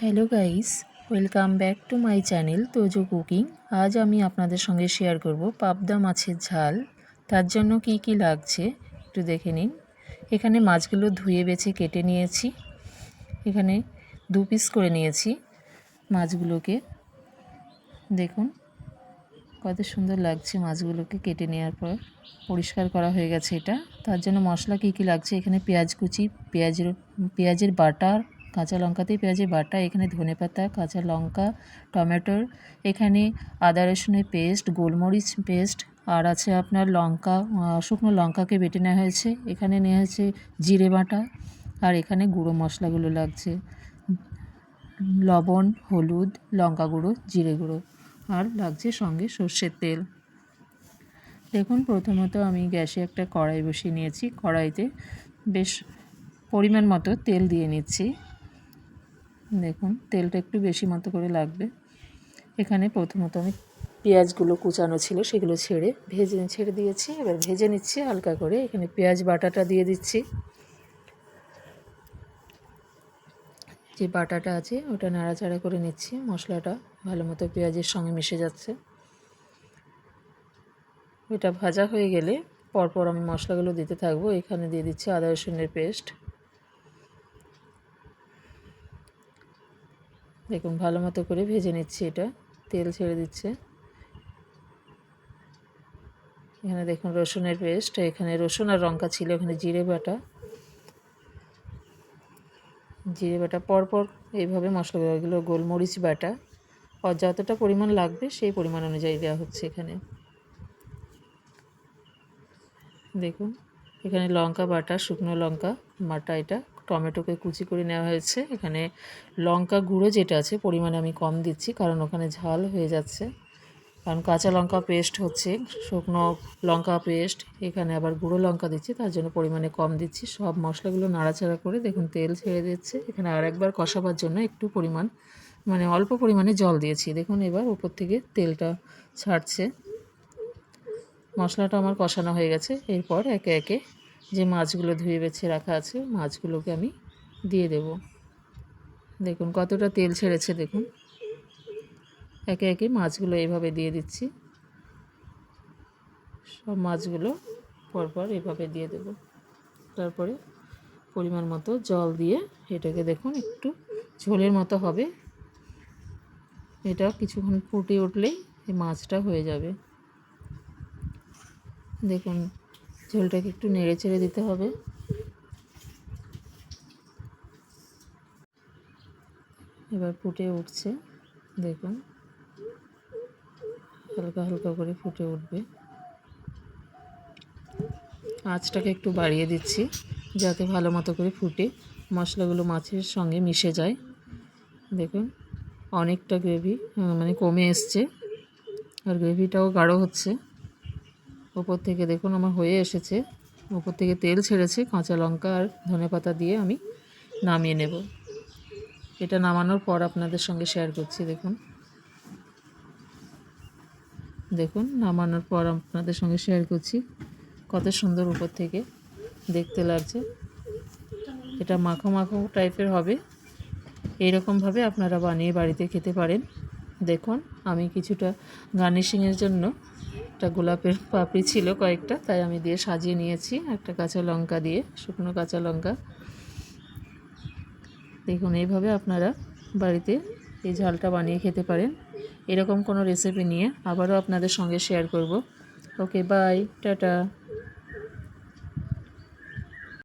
Hello guys, welcome back to my channel Tojo cooking. আজ আমি আপনাদের সঙ্গে শেয়ার করব পাবদা মাছের ঝাল। তার জন্য কি কি লাগছে একটু দেখে নিন। এখানে মাছগুলো ধুয়ে বেছে কেটে নিয়েছি। এখানে দু পিস করে নিয়েছি মাছগুলোকে। দেখুন, কত সুন্দর লাগছে মাছগুলোকে কেটে নেওয়ার পর। পরিষ্কার করা হয়ে গেছে এটা। তার জন্য মশলা কী কী লাগছে? এখানে পেঁয়াজ কুচি, পেঁয়াজের পেঁয়াজের বাটা কাঁচা লঙ্কাতেই পেঁয়াজের বাটা, এখানে ধনেপাতা কাঁচা লঙ্কা টমেটোর এখানে আদা, রসুনের পেস্ট, গোলমরিচ পেস্ট, আর আছে আপনার লঙ্কা শুকনো লঙ্কাকে বেটে নেওয়া হয়েছে। এখানে নেওয়া হয়েছে জিরে বাটা, আর এখানে গুঁড়ো মশলাগুলো লাগছে। লবণ, হলুদ, লঙ্কা গুঁড়ো, জিরে গুঁড়ো, আর লাগছে সঙ্গে সর্ষের তেল। দেখুন, প্রথমত আমি গ্যাসে একটা কড়াই বসিয়ে নিয়েছি। কড়াইতে বেশ পরিমাণ মতো তেল দিয়ে নিচ্ছি। দেখুন, তেলটা একটু বেশি মতো করে লাগবে। এখানে প্রথমত আমি পেঁয়াজগুলো কুচানো ছিল, সেগুলো ছেড়ে ভেজে, ছেড়ে দিয়েছি। এবার ভেজে নিচ্ছি হালকা করে। এখানে পেঁয়াজ বাটাটা দিয়ে দিচ্ছি। যে বাটাটা আছে, ওটা নাড়াচাড়া করে নিচ্ছি। মশলাটা ভালো মতো পেঁয়াজের সঙ্গে মিশে যাচ্ছে। এটা ভাজা হয়ে গেলে পরপর আমি মশলাগুলো দিতে থাকব। এখানে দিয়ে দিচ্ছি আদা রসুনের পেস্ট। দেখুন, ভালো মতো করে ভেজে নিচ্ছি এটা। তেল ছেড়ে দিচ্ছে। এখানে দেখুন, রসুনের পেস্ট এখানে রসুন আর লঙ্কা ছিল, এখানে জিরে বাটা। জিরে বাটা পরপর এইভাবে মশলাগুলো, গোলমরিচ বাটা, আর যতটা পরিমাণ লাগবে সেই পরিমাণ অনুযায়ী দেওয়া হচ্ছে এখানে। দেখুন, এখানে লঙ্কা বাটা, শুকনো লঙ্কা বাটা এটা টমেটোকে কুচি করে নেওয়া হয়েছে। এখানে লঙ্কা গুঁড়ো যেটা আছে, পরিমাণে আমি কম দিচ্ছি, কারণ ওখানে ঝাল হয়ে যাচ্ছে। কারণ কাঁচা লঙ্কা পেস্ট হচ্ছে, শুকনো লঙ্কা পেস্ট, এখানে আবার গুঁড়ো লঙ্কা দিচ্ছি, তার জন্য পরিমাণে কম দিচ্ছি। সব মশলাগুলো নাড়াচাড়া করে দেখুন, তেল ছেড়ে দিচ্ছে। এখানে আর একবার কষাবার জন্য একটু পরিমাণ মানে অল্প পরিমাণে জল দিয়েছি। দেখুন এবার উপর থেকে তেলটা ছাড়ছে। মশলাটা আমার কষানো হয়ে গেছে। এরপর একে একে যে মাছগুলো ধুয়ে বেছে রাখা আছে, মাছগুলোকে আমি দিয়ে দেব। দেখুন কতটা তেল ছেড়েছে, দেখুন। একে একে মাছগুলো এভাবে দিয়ে দিচ্ছি। সব মাছগুলো পরপর এভাবে দিয়ে দেব। তারপরে পরিমাণ মতো জল দিয়ে এটাকে দেখুন একটু ঝোলের মতো হবে। এটা কিছুক্ষণ ফুটে উঠলেই এই মাছটা হয়ে যাবে। দেখুন ঝোলটাকে একটু নেড়ে চেড়ে দিতে হবে। এবার ফুটে উঠছে, দেখুন। হালকা হালকা করে ফুটে উঠবে। আঁচটাকে একটু বাড়িয়ে দিচ্ছি, যাতে ভালো মতো করে ফুটে মশলাগুলো মাছের সঙ্গে মিশে যায়। দেখুন, অনেকটা গ্রেভি মানে কমে এসছে, আর গ্রেভিটাও গাঢ় হচ্ছে। ওপর থেকে দেখুন আমার হয়ে এসেছে। ওপর থেকে তেল ছেড়েছে, কাঁচা লঙ্কা আর ধনে পাতা দিয়ে আমি নামিয়ে নেব। এটা নামানোর পর আপনাদের সঙ্গে শেয়ার করছি, দেখুন। দেখুন, নামানোর পর আপনাদের সঙ্গে শেয়ার করছি। কত সুন্দর উপর থেকে দেখতে লাগছে। এটা মাখো মাখো টাইপের হবে। এইরকমভাবে আপনারা বানিয়ে বাড়িতে খেতে পারেন। দেখুন, আমি কিছুটা গার্নিশিংয়ের জন্য একটা গোলাপের পাপড়ি ছিল কয়েকটা, তাই আমি দিয়ে সাজিয়ে নিয়েছি একটা কাঁচা লঙ্কা দিয়ে, শুকনো কাঁচা লঙ্কা। দেখুন, এইভাবে আপনারা বাড়িতে এই ঝালটা বানিয়ে খেতে পারেন। এরকম কোনো রেসিপি নিয়ে আবারও আপনাদের সঙ্গে শেয়ার করব। Okay bye tata.